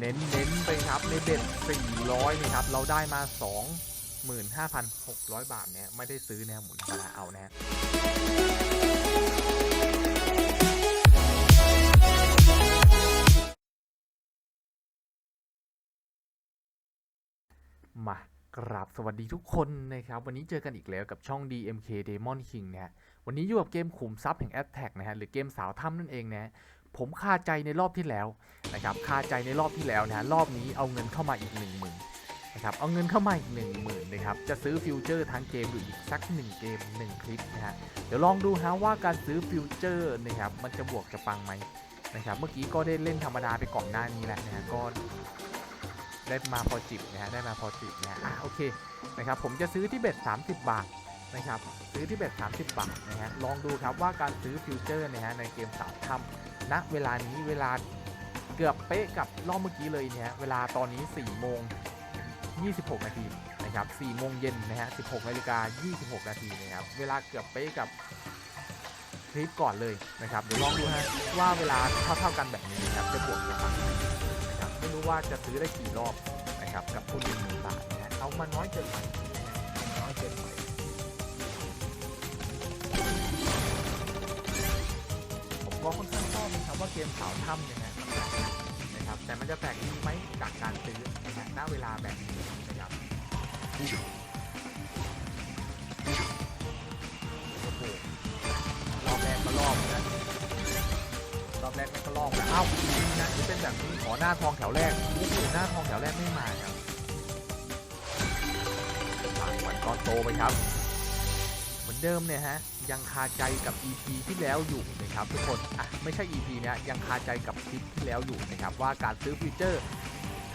เน้นเน้นไปครับในเบ็ด400นะครับเราได้มา 25,600 บาทเนี่ยไม่ได้ซื้อแนะหมุนธรรมดาเอานะฮะมากราบสวัสดีทุกคนนะครับ วันนี้เจอกันอีกแล้วกับช่อง DMK Demon King นะฮะวันนี้อยู่กับเกมขุมทรัพย์แห่ง a t t a c นะฮะหรือเกมสาวถ้ำนั่นเองนะ ผมคาใจในรอบที่แล้วนะครับคาใจในรอบที่แล้วนะฮะรอบนี้เอาเงินเข้ามาอีก1 0,000นะครับเอาเงินเข้ามาอีก1 0,000นะครับจะซื้อฟิวเจอร์ทั้งเกมหรืออีกสัก 1 เกม 1 คลิปนะฮะเดี๋ยวลองดูฮะว่าการซื้อฟิวเจอร์นะครับมันจะบวกจะปังไหมนะครับเมื่อกี้ก็ได้เล่นธรรมดาไปก่อนหน้านี้แล้วนะฮะก็ได้มาพอจิบนะฮะได้มาพอจิบนะฮะอะโอเคนะครับผมจะซื้อที่เบ็ด30 บาทนะครับซื้อที่เบ็ด30 บาทนะฮะลองดูครับว่าการซื้อฟิวเจอร์นะฮะในเกมสาวถ้ำ ณเวลานี้เวลาเกือบเป๊ะกับรอบเมื่อกี้เลยเนี่ยเวลาตอนนี้4โมง26 นาทีนะครับ4โมงเย็นนะฮะ 16นาฬิกา26 นาทีนะครับ เวลาเกือบเป๊ะกับคลิปก่อนเลยนะครับ เดี๋ยวลองดูฮะว่าเวลาเท่าๆกันแบบนี้นะครับจะบวกจะปังไหมนะครับ ไม่รู้ว่าจะซื้อได้กี่รอบนะครับกับทุนหนึ่งหมื่นบาทนะฮะเอามาน้อยเกินไปน้อยเกินไป ก็ค่อนข้างชอบนะครับว่าเกมสาวถ้ำเนี่ยนะนะครับแต่มันจะแปลกดีไหมจากการซื้อนะฮะณเวลาแบบนี้นะครับโอ้โหรอบแรกก็รอบนะรอบแรกไม่ก็ลอกแล้วอ้าวนี่นะที่เป็นแบบนี้ขอหน้าทองแถวแรกโอ้โหหน้าทองแถวแรกไม่มาครับผ่านวันก้อนโตไปครับ เหมือนเดิมเนี่ยฮะ ยังคาใจกับ EP ที่แล้วอยู่นะครับทุกคนอะไม่ใช่ EP เนี้ยยังคาใจกับคลิปที่แล้วอยู่นะครับว่าการซื้อฟีเจอร์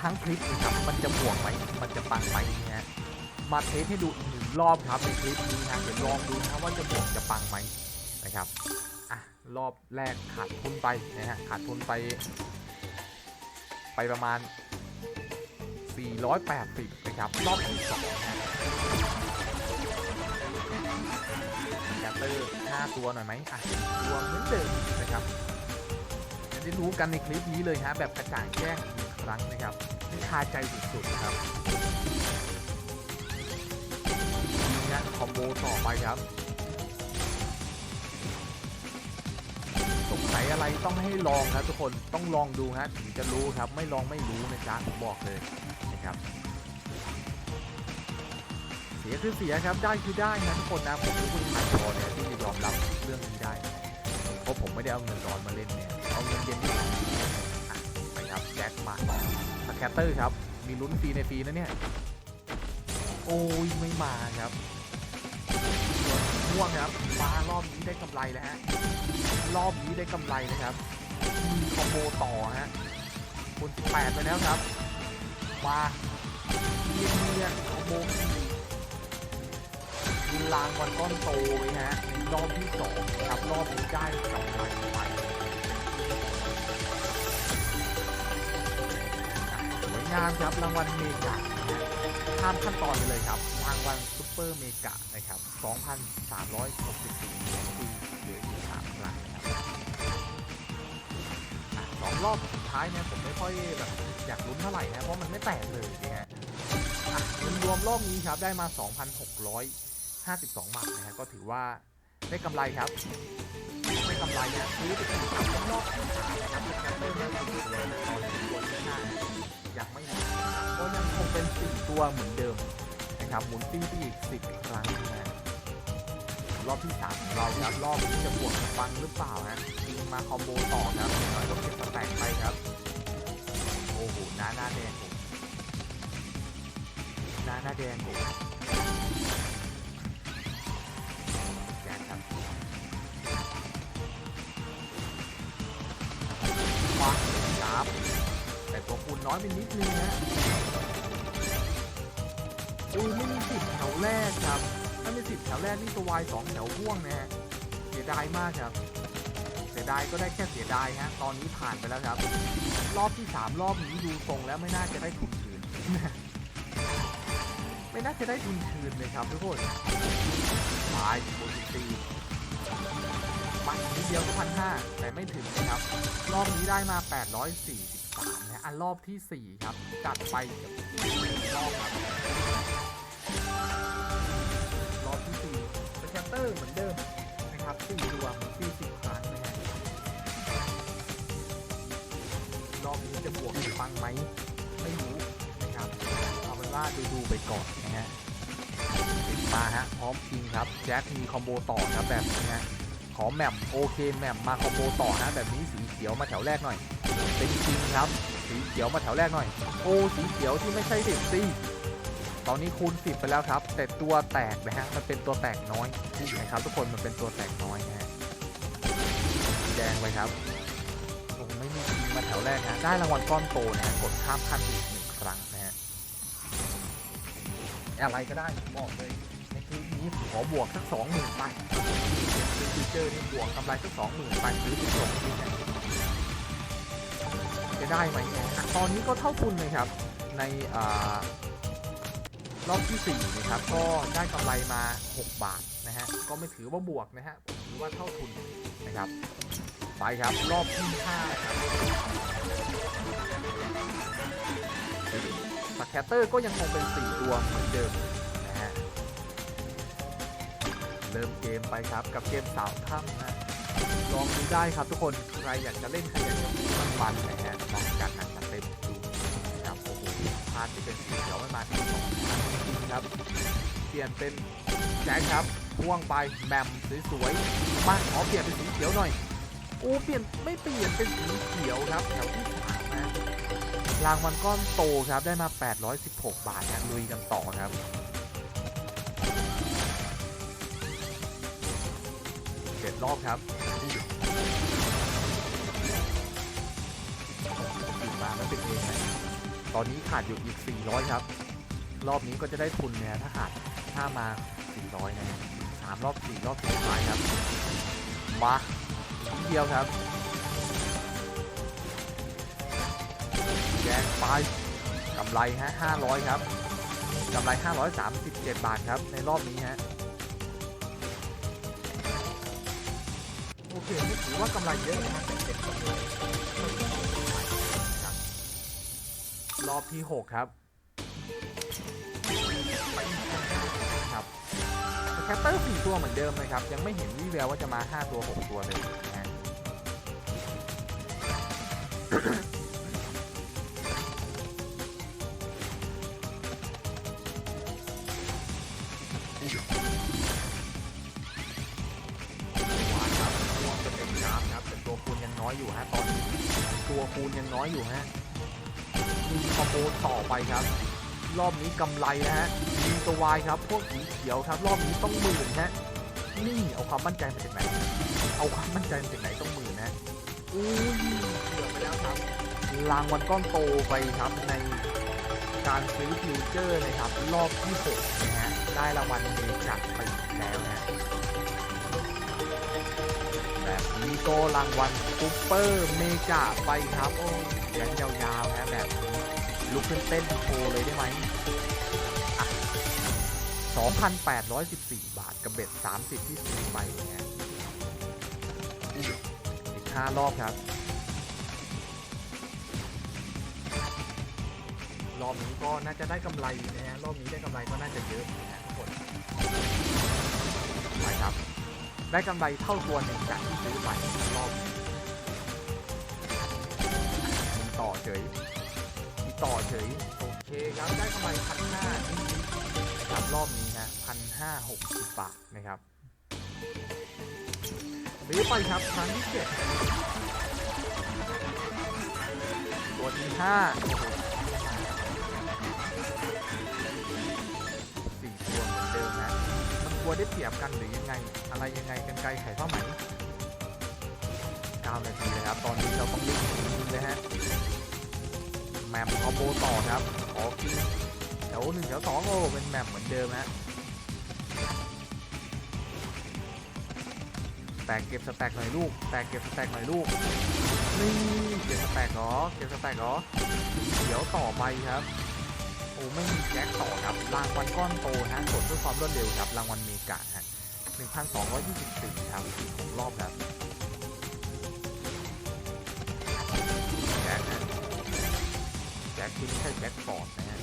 ทั้งคลิปนะครับมันจะบวกไหมมันจะปังไหมนะฮะมาเทสให้ดูอีกหนึ่งรอบครับในคลิปนี้นะเดี๋ยวลองดูนะว่าจะบวกจะปังไหมนะครับอะรอบแรกขาดทุนไปนะฮะขาดทุนไป ไปประมาณ 480นะครับรอบที่สองนะ แคตเตอร์5ตัวหน่อยไหมอะตัวเหมือนเดิมนะครับจะได้รู้กันในคลิปนี้เลยฮะแบบกระจ่างแจ้งอีกครั้งนะครับที่คาใจสุดๆนะครับนี่ฮะคอมโบต่อไปครับสงสัยอะไรต้องให้ลองครับทุกคนต้องลองดูฮะถึงจะรู้ครับไม่ลองไม่รู้นะจ๊ะผมบอกเลย เสียคือเสียครับได้คือได้นะทุกคนนะผมเป็นผู้ขายพอเนี่ยที่จะยอมรับเรื่องนี้ได้เพราะผมไม่ได้เอาเงินร้อนมาเล่นเนี่ยเอาเงินเย็นที่ไหนไปครับแจ็คมาสแคตเตอร์ครับมีลุ้นฟรีในฟรีนะเนี่ยโอ้ยไม่มาครับม่วงครับมารอบนี้ได้กำไรแล้วฮะรอบนี้ได้กำไรนะครับมีคอมโบต่อฮะคูณ18ไปแล้วครับมาเนียนเนียนคอมโบ ลางวันก้อนโตไว้ฮะในรอบที่สองครับรอบนี้ได้กำไรไปสวยงามครับรางวัลเมกะนะฮะข้ามขั้นตอนไปเลยครับรางวัลซุปเปอร์เมกะนะครับ 2,364เหรียญฟรีเหลืออีก3ครั้งนะครับสองรอบสุดท้ายเนี่ยผมไม่ค่อยแบบอยากลุ้นเท่าไหร่นะเพราะมันไม่แตกเลยนะฮะอะเงินรวมรอบนี้ครับได้มา 2,600 52 บาทนะฮะก็ถือว่าได้กำไรครับได้กำไรนะซื้อไปกี่ครั้งรอบที่สามนะครับเป็นแคปเตอร์แม่สุดเลยนะตอนนี้ตัวที่ห้ายังไม่หมดก็ยังคงเป็นสี่ตัวเหมือนเดิมนะครับหมุนติ้งไปอีกสิบครั้งนะรอบที่สามของเราครับรอบนี้จะบวกฟังหรือเปล่าฮะยิงมาคอมโบต่อครับหน่อยก็เก็บสแต็กไปครับโอ้โหหน้าหน้าแดงผมหน้าหน้าแดงผม ของคุณน้อยไปนิดนึงนะอุ้ไม่มีสิบแถวแรกครับ ถ้าไมีสิบแถวแรกนี่สวายสองแถวพ่วงนะฮะเสียดายมากครับ เสียดายก็ได้แค่เสียดายฮะ ตอนนี้ผ่านไปแล้วครับ รอบที่สามรอบนี้ดูทรงแล้วไม่น่าจะได้ทุนคืน ไม่น่าจะได้ทุนคืนเลยครับทุกคนตายโคจิตีมันนิดเดียวก็พันห้าแต่ไม่ถึงนะครับ รอบนี้ได้มา 840 3นะอันรอบที่ 4 ครับ จัดไปรอบครับรอบที่4สแคตเตอร์เหมือนเดิมนะครับ4ดวง40ครั้งนะฮะรอบนี้จะบวกฟังไหมไม่รู้นะครับเอาเป็นว่าดูดูไปก่อนนะฮะมาฮะพร้อมพิงครับแจ็คมีคอมโบต่อครับแบบนี้ฮ อแหม่มโอเคแหม่มมาคอมโบต่อนะแบบนี้สีเขียวมาแถวแรกหน่อย เป็นจริงครับ สีเขียวมาแถวแรกหน่อย โอ้สีเขียวที่ไม่ใช่เด็กซี่ตอนนี้คูณ10ไปแล้วครับ แต่ตัวแตกนะฮะมันเป็นตัวแตกน้อยนะครับทุกคนมันเป็นตัวแตกน้อยนะฮะสีแดงไปครับโอ้ไม่มีจริงมาแถวแรกนะได้รางวัลก้อนโตนะฮะกดข้ามขั้นอีกหนึ่งครั้งนะฮะอะไรก็ได้บอกเลย นี้ขอบวกสักสองหมื่นไปเป็นฟีเจอร์นี่บวกกำไรสักสองหมื่นไปซื้อไปส่งที่จะได้ไหมเนี่ยตอนนี้ก็เท่าทุนเลยครับ ในอ่ารอบที่ 4 นะครับ ก็ได้กำไรมา 6 บาทนะฮะ ก็ไม่ถือว่าบวกนะฮะถือว่าเท่าทุนนะครับ ไปครับรอบที่5ครับสแคตเตอร์ก็ยังคงเป็น 4 ตัวเหมือนเดิม เริ่มเกมไปครับกับเกมสาวถ้ำนะลองดูได้ครับทุกคนใครอยากจะเล่นใครอยากจะมีมันนะฮะลองจัดหนักจัดเต็มดูนะครับโอ้โหพลาดที่เป็นสีเขียวไม่มาที่สองจริงครับเปลี่ยนเป็นแจ็คครับพ่วงไปแหมมสวยๆมาขอเปลี่ยนเป็นสีเขียวหน่อยโอ้เปลี่ยนไม่เปลี่ยนเป็นสีเขียวครับแถวที่สามนะรางวัลก้อนโตครับได้มา 816 บาทนะลุยกันต่อครับ รอบครับตื่มาแล้วเป็นเองนตอนนี้ขาดอยู่อีก 400 ครับ รอบนี้ก็จะได้ทุนเนี่ยถ้าขาดถ้ามา 400 นะสามรอบ4รอบสุดท้ายครับ มาทีเดียวครับแยกไปกำไรฮะ500 ครับกำไร 537 บาทครับ ในรอบนี้ฮะ โอเคไม่ถือว่ากำไรเยอะนะแต่เป็นกำไรครับรอบที่6ครับไปครับแคปเตอร์4ตัวเหมือนเดิมเลยครับ ยังไม่เห็นวี่แววว่าจะมา5ตัว6ตัวเลยนะฮะ อยู่ฮะมีคอมโบต่อไปครับ รอบนี้กำไรนะฮะมีตัววายครับ พวกสีเขียวครับ รอบนี้ต้องหมื่นฮะนี่เอาความมั่นใจมาจากไหน เอาความมั่นใจมาจากไหนต้องหมื่นนะอุ้ยเกือบไปแล้วครับ รางวัลก้อนโตไปครับในการซื้อฟิวเจอร์นะครับ รอบที่6นะฮะได้รางวัลเมจัดไปแล้วนะแบบนี้ก็รางวัลซุปเปอร์เมกาไปครับโอ้ ยังยาวๆนะแบบนี้ลุกขึ้นเต้นโชว์เลยได้ไหมอะ2,814 บาทกับเบ็ด 30 ที่ซื้อไปเนี่ยอีก5รอบครับ รอบนี้ก็น่าจะได้กำไรนะฮะรอบนี้ได้กำไรก็น่าจะเยอะนะฮะทุกคนไปครับ ได้กำไรเท่าตัวหนึ่งจากที่ซื้อไปรอบนี้ เฉยมีต่อเฉย โอเคครับ ได้กำไรพันห้าครับรอบนี้นะพันห้าหกสิบบาทนะครับซื้อไปครับครั้งที่เจ็ดตัวที่ห้าสี่ตัวเหมือนเดิมนะมันกลัวได้เปรียบกันหรือยังไง อะไรยังไงกันไกลไข่ข้อไหม9นาทีนะครับ ตอนนี้เราต้องรีบยิงเลยฮะ แมปคอมโบต่อครับขอกินแถวหนึ่งแถวสองโอ้เป็นแมปเหมือนเดิมฮะแตกเก็บสแต็กหน่อยลูก แตกเก็บสแต็กหน่อยลูก นี่เก็บสแต็กเหรอ เก็บสแต็กเหรอ เดี๋ยวต่อไปครับ โอ้ไม่มีแจ็คต่อครับ รางวัลก้อนโตฮะกดเพื่อความรวดเร็วครับ รางวัลเมกาฮะ1,224ครับอีกหกรอบครับแจ็คฮะ ที่ไม่ใช่แบ็คฟอร์ดนะฮะ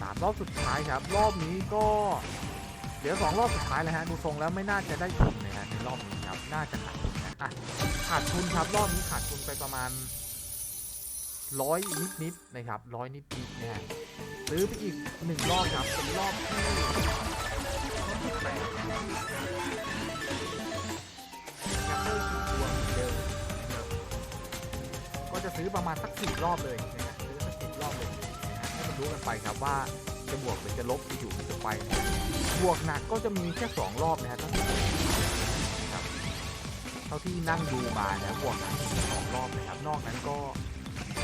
สามรอบสุดท้ายครับ รอบนี้ก็เหลือสองรอบสุดท้ายแล้วฮะดูทรงแล้วไม่น่าจะได้ทุนนะฮะในรอบนี้ครับ น่าจะขาดทุนนะอะขาดทุนครับ รอบนี้ขาดทุนไปประมาณร้อยนิดๆนะครับร้อยนิดๆนะฮะซื้อไปอีกหนึ่งรอบครับเป็นรอบที่แปดนะฮะแคปเตอร์สี่ตัวเหมือนเดิม ก็จะซื้อประมาณสักสี่รอบเลยนะฮะซื้อสักสี่รอบเลยนะฮะให้มันรู้กันไปครับว่าจะบวกหรือจะลบจะอยู่หรือจะไปบวกหนักก็จะมีแค่สองรอบนะฮะเท่าที่ครับเท่าที่นั่งดูมานะบวกหนักมีสองรอบนะครับ นอกนั้นก็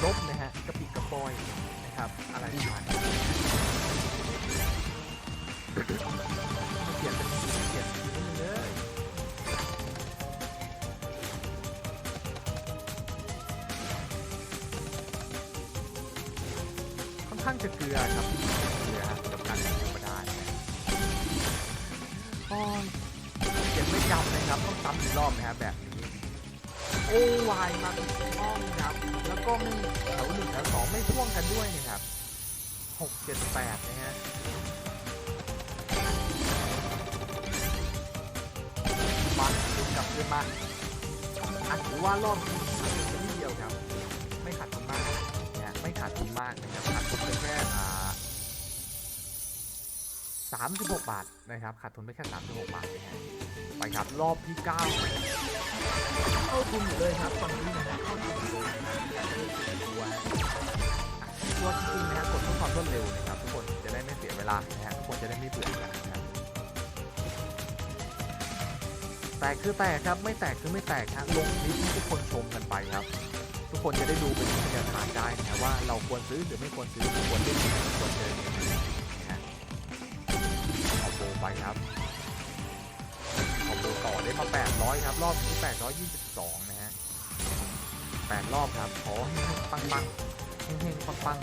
ลบนะฮะกระปิดกระปอยนะครับ อะไรประมาณนี้เปลี่ยนเป็นเปลี่ยน ข้างจะเกลือครับเกลือครับกับการเล่นธรรมดาเนี่ยโอ้ยเจ็บไม่จำเลยครับต้องซ้ำอีกรอบนะครับแบบนี้โอ้วายมาถูกต้องครับ แล้วก็ไม่แถวหนึ่งแถวสองไม่พ่วงกันด้วยนะครับหกเจ็ดแปดนะฮะมาดูกลับขึ้นมาอะถือว่ารอบนี้ มาดทุนมากนะครับขาดทุนไปแค่สามสิบหกบาทนะครับขาดทุนไปแค่สามสิบหกบาทนะฮะไปครับรอบที่เก้าเข้าทุนอยู่เลยครับตอนนี้นะฮะเข้าทุนอยู่เลยนะครับตัวจริงๆนะฮะกดเพื่อความรวดเร็วนะครับทุกคนจะได้ไม่เสียเวลานะฮะทุกคนจะได้ไม่เบื่อกันนะครับแตกคือแตกครับไม่แตกคือไม่แตกฮะลงคลิปให้ทุกคนชมกันไปครับ ทุกคนจะได้ดูเป็นวิทยาทานได้นะว่าเราควรซื้อหรือไม่ควรซื้อควรเล่นหรือไม่ควรเดินนะฮะเอาโบไปครับเอาโบต่อได้มา 800 ครับ รอบนี้ 822 นะฮะ 8 รอบครับขอให้ปังปังๆเฮงๆปังปัง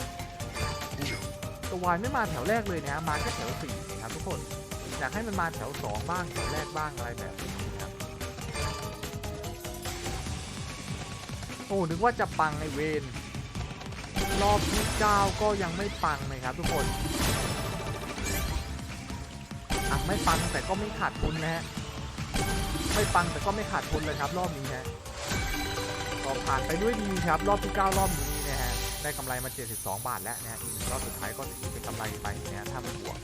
ๆตัววายไม่มาแถวแรกเลยนะฮะมาแค่แถว4นะครับทุกคนอยากให้มันมาแถว2บ้างแถวแรกบ้างอะไรแบบนี้ อ้นึกว่าจะปังไอเวนรอบที่9ก็ยังไม่ปังเลยครับทุกคนอะไม่ปังแต่ก็ไม่ขาดทุนนะฮะไม่ปังแต่ก็ไม่ขาดทุนเลยครับ รอบนี้ฮะก็ผ่านไปด้วยดีครับ รอบที่ 9 รอบนี้นะฮะได้กำไรมา 72 บาทแล้วนะฮะอีกรอบสุดท้ายก็ถือเป็นกำไรไปนะฮะถ้าไม่บวก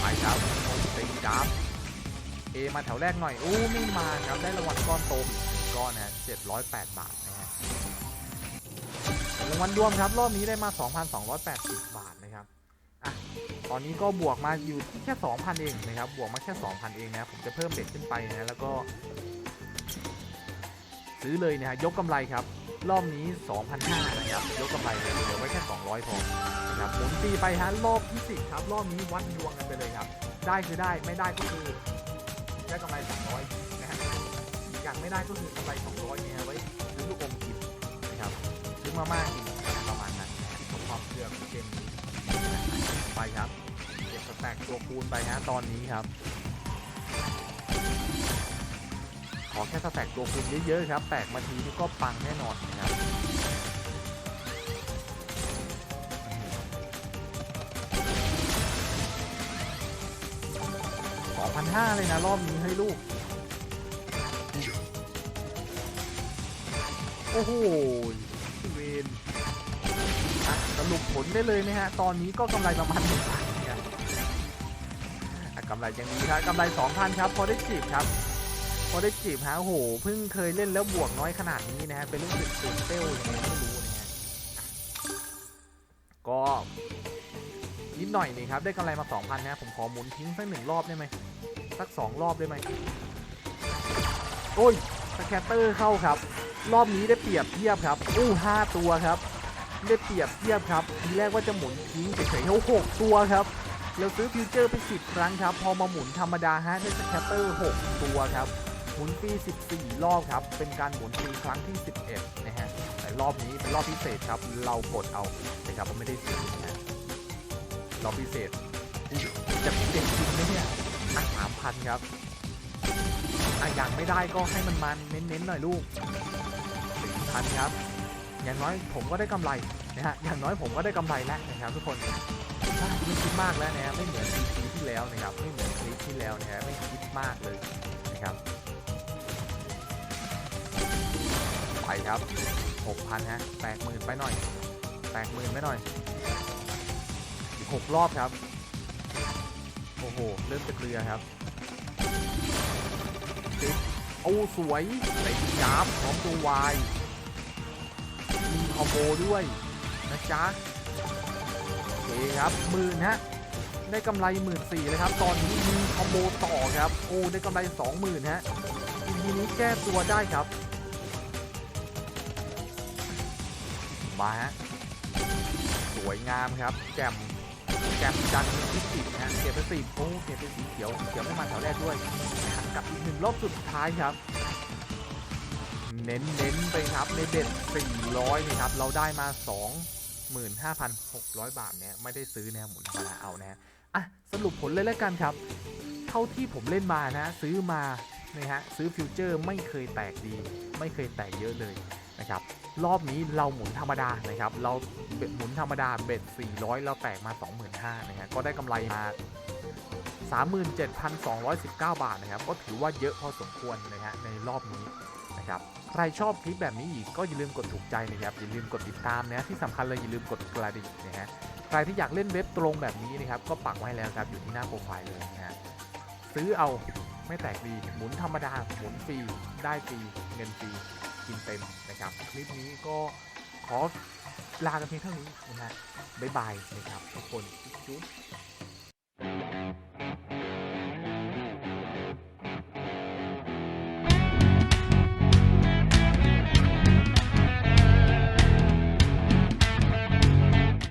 ไปครับโอ้ตีครับ เอมาแถวแรกหน่อยโอ้ไม่มาครับได้รางวัลก้อนโตอีกหนึ่งก้อนนะ708 บาทนะฮะรางวัลรวมครับ รอบนี้ได้มา 2,280 บาทนะครับอะตอนนี้ก็บวกมาอยู่ที่แค่ 2,000 เองนะครับ บวกมาแค่ 2,000 เองนะผมจะเพิ่มเบ็ดขึ้นไปนะฮะแล้วก็ ซื้อเลยนะฮะยกกำไรครับ รอบนี้ 2,500นะครับยกกำไรเลยเหลือไว้แค่ 200พอนะครับหมุนตีไปฮะรอบที่10ครับ รอบนี้วัดดวงกันไปเลยครับ ได้คือได้ไม่ได้ก็คือ ได้กำไร200นะฮะอย่างไม่ได้ก็คือกำไร200เนี่ยไว้ซื้อลูกอมกินนะครับซื้อมาม่ากินประมาณนั้นนะฮะกับความเชื่อของเกมนี้ไปครับเก็บสแต็กตัวคูณไปฮะตอนนี้ครับ ขอแค่สแต็กตัวคูณเยอะๆครับแตกมาทีนี่ก็ปังแน่นอนนะครับ สองพันห้าเลยนะ รอบนี้ให้ลูก โอ้โหเวนสรุปผลได้เลยไหมฮะ ตอนนี้ก็กำไรประมาณหนึ่งพันเนี่ยกำไรยังดีครับกำไรสองพันครับ พอได้จีบครับ พอได้จีบฮะโอ้โห เพิ่งเคยเล่นแล้วบวกน้อยขนาดนี้นะฮะ เป็นเรู้สึกตื่นเต้นยังไงไม่รู้ นิดหน่อยนี่ครับได้กำไรมา 2,000นะผมขอหมุนทิ้งสักหนึ่งรอบได้ไหมสักสองรอบได้ไหมโอ้ยสแคตเตอร์เข้าครับ รอบนี้ได้เปรียบเทียบครับอู้ห้าตัวครับได้เปรียบเทียบครับทีแรกว่าจะหมุนทิ้งเฉยๆเขาหกตัวครับเราซื้อฟิวเจอร์ไปสิบครั้งครับ พอมาหมุนธรรมดาฮะได้สแคตเตอร์หกตัวครับหมุนฟรี14 รอบครับ เป็นการหมุนฟรีครั้งที่ 11 นะฮะแต่รอบนี้เป็นรอบพิเศษครับ เรากดเอานะครับไม่ได้ซื้อ นะฮะรอบพิเศษจะเจ็บจริงไหมเนี่ยอะสามพันครับอะยังไม่ได้ก็ให้มันมันเน้นๆหน่อยลูกสี่พันครับ อย่างน้อยผมก็ได้กำไรนะฮะ อย่างน้อยผมก็ได้กำไรแล้วนะครับทุกคนไม่คิดมากแล้วนะไม่เหมือนคลิปที่แล้วนะครับ ไม่เหมือนคลิปที่แล้วนะฮะ ไม่คิดมากเลยนะครับ ไปครับหกพันฮะแตกหมื่นไปหน่อยแตกหมื่นไปหน่อย อีกหกรอบครับ โอ้โห เริ่มจะเกลือครับติดโอ้สวยใส่ยับพร้อมตัววายมีคอมโบด้วยนะจ๊ะโอเคครับหมื่นฮะได้กำไรหมื่นสี่เลยครับ ตอนนี้มีคอมโบต่อครับ โอ้ได้กำไรสองหมื่นฮะทีนี้แก้ตัวได้ครับ มาฮะสวยงามครับแจม แจมจันทร์ที่สิบนะฮะเก็บไปสิบโอ้เก็บไปสีเขียวเขียวไม่มาแถวแรกด้วยหักกับอีกหนึ่งรอบสุดท้ายครับ เน้นเน้นๆไปครับในเด็ด400นี่ครับ เราได้มา25,600บาทเนี่ยไม่ได้ซื้อเนี่ยหมุนมาเอานะฮะอะสรุปผลเลยแล้วกันครับ เท่าที่ผมเล่นมานะ ซื้อมานะฮะซื้อฟิวเจอร์ไม่เคยแตกดี ไม่เคยแตกเยอะเลย นะครับรอบนี้เราหมุนธรรมดานะครับเราเบ็ดหมุนธรรมดาเบ็ด 400 เราแตกมา 25,000นะฮะก็ได้กำไรมา 37,219 บาทนะครับก็ถือว่าเยอะพอสมควรนะฮะในรอบนี้นะครับใครชอบคลิปแบบนี้อีกก็อย่าลืมกดถูกใจนะครับอย่าลืมกดติดตามนะที่สำคัญเลยอย่าลืมกดกระดิ่งนะฮะใครที่อยากเล่นเว็บตรงแบบนี้นะครับก็ปักไว้แล้วครับอยู่ที่หน้าโปรไฟล์เลยนะฮะซื้อเอาไม่แตกดีหมุนธรรมดาหมุนฟรีได้ฟรีเงินฟรี กินเต็มนะครับ คลิปนี้ก็ขอลากันเพียงเท่านี้นะฮะบ๊ายบายนะครับทุกคนจุ๊บ